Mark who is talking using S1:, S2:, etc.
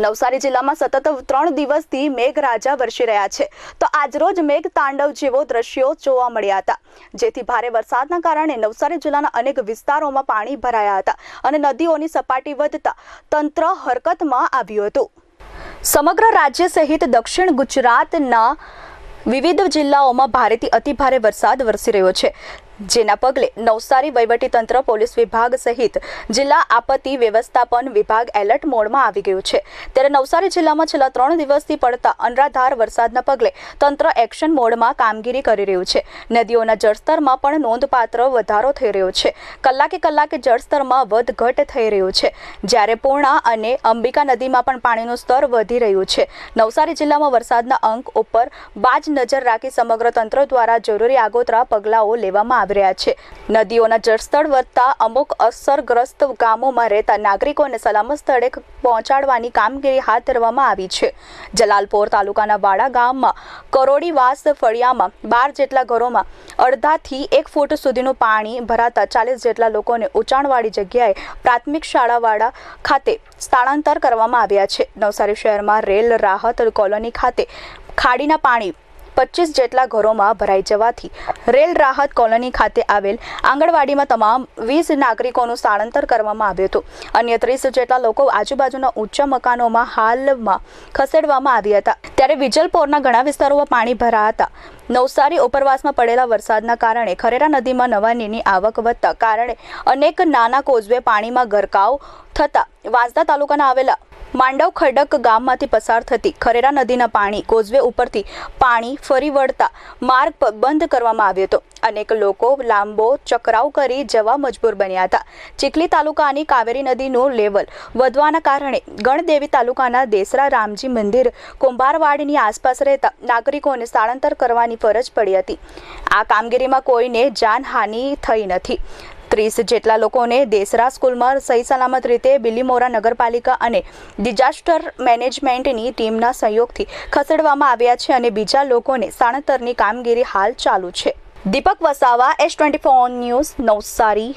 S1: નવસારી જિલ્લામાં સતત ત્રણ દિવસથી મેઘરાજા વરસી રહ્યા છે. તો આજરોજ મેઘ તાંડવ જેવો દ્રશ્યો જોવા મળ્યા હતા. જેથી ભારે વરસાદના કારણે નવસારી જિલ્લાના અનેક વિસ્તારોમાં પાણી ભરાયા હતા અને નદીઓની સપાટી વધતા તંત્ર હરકતમાં આવ્યું હતું. સમગ્ર રાજ્ય સહિત દક્ષિણ ગુજરાતના વિવિધ જિલ્લાઓમાં ભારેથી અતિભારે વરસાદ વરસી રહ્યો છે. જેના પગલે નવસારી વહીવટીતંત્ર પોલીસ વિભાગ સહિત જિલ્લા આપત્તિ વ્યવસ્થાપન વિભાગ એલર્ટ મોડમાં આવી ગયું છે. ત્યારે નવસારી જિલ્લામાં છેલ્લા ત્રણ દિવસથી પડતા અનરાધાર વરસાદના પગલે તંત્ર એક્શન મોડમાં કામગીરી કરી રહ્યું છે. નદીઓના જળસ્તરમાં પણ નોંધપાત્ર વધારો થઈ રહ્યો છે. કલાકે કલાકે જળસ્તરમાં વધઘટ થઈ રહ્યું છે. જ્યારે પૂર્ણા અને અંબિકા નદીમાં પણ પાણીનું સ્તર વધી રહ્યું છે. નવસારી જિલ્લામાં વરસાદના અંક ઉપર બાજ નજર રાખી સમગ્ર તંત્ર દ્વારા જરૂરી આગોતરા પગલાઓ લેવામાં આવી રહ્યા છે. નદીઓના જળસ્તર વધતા અમુક અસરગ્રસ્ત ગામોમાં રહેતા નાગરિકોને સલામત સ્થળે પહોંચાડવાની કામગીરી હાથ ધરવામાં આવી છે. જલાલપોર તાલુકાના વાડા ગામમાં કરોડીવાસ ફળિયામાં બાર જેટલા ઘરોમાં અડધાથી એક ફૂટ સુધીનું પાણી ભરાતા ચાલીસ જેટલા લોકોને ઊંચાણવાળી જગ્યાએ પ્રાથમિક શાળાવાળા ખાતે સ્થળાંતર કરવામાં આવ્યા છે. નવસારી શહેરમાં રેલ રાહત કોલોની ખાતે ખાડીના પાણી પચીસ જેટલા ઘરોમાં ભરાઈ જવાથી રેલ રાહત કોલોની ખાતે આવેલ આંગણવાડીમાં તમામ વીસ નાગરિકોનું સ્થળાંતર કરવામાં આવ્યું હતું. અન્ય ત્રીસ જેટલા લોકો આજુબાજુના ઊંચા મકાનોમાં હાલમાં ખસેડવામાં આવ્યા હતા. ત્યારે વિજલપોરના ઘણા વિસ્તારોમાં પાણી ભરાયા હતા નવસારી ઉપરવાસમાં પડેલા વરસાદના કારણે ખરેરા નદીમાં નવા નીરની આવક વધતા કારણે અનેક નાના કોઝવે પાણીમાં ગરકાવ થતા વાંસદા તાલુકાના આવેલા માંડવ ખડક ગામમાંથી પસાર થતી ખરેરા નદીના પાણી કોઝવે ઉપરથી પાણી ફરી વળતા માર્ગ બંધ કરવામાં આવ્યો હતો. અનેક લોકો લાંબો ચકરાવ કરી જવા મજબૂર બન્યા હતા. ચીખલી તાલુકાની કાવેરી નદીનું લેવલ વધવાના કારણે ગણદેવી તાલુકાના દેસરા રામજી મંદિર કુંભારવાડની આસપાસ રહેતા નાગરિકોને સ્થળાંતર કરવાની ફરજ પડી હતી. આ કામગીરીમાં કોઈને જાનહાનિ થઈ નથી. ત્રીસ જેટલા લોકોને દેસરા સ્કૂલમાં સહી સલામત રીતે બિલીમોરા નગરપાલિકા અને ડિઝાસ્ટર મેનેજમેન્ટની ટીમના સહયોગથી ખસેડવામાં આવ્યા છે અને બીજા લોકોને સાણતરની કામગીરી હાલ ચાલુ છે. Deepak Vasava S twenty four news Navsari.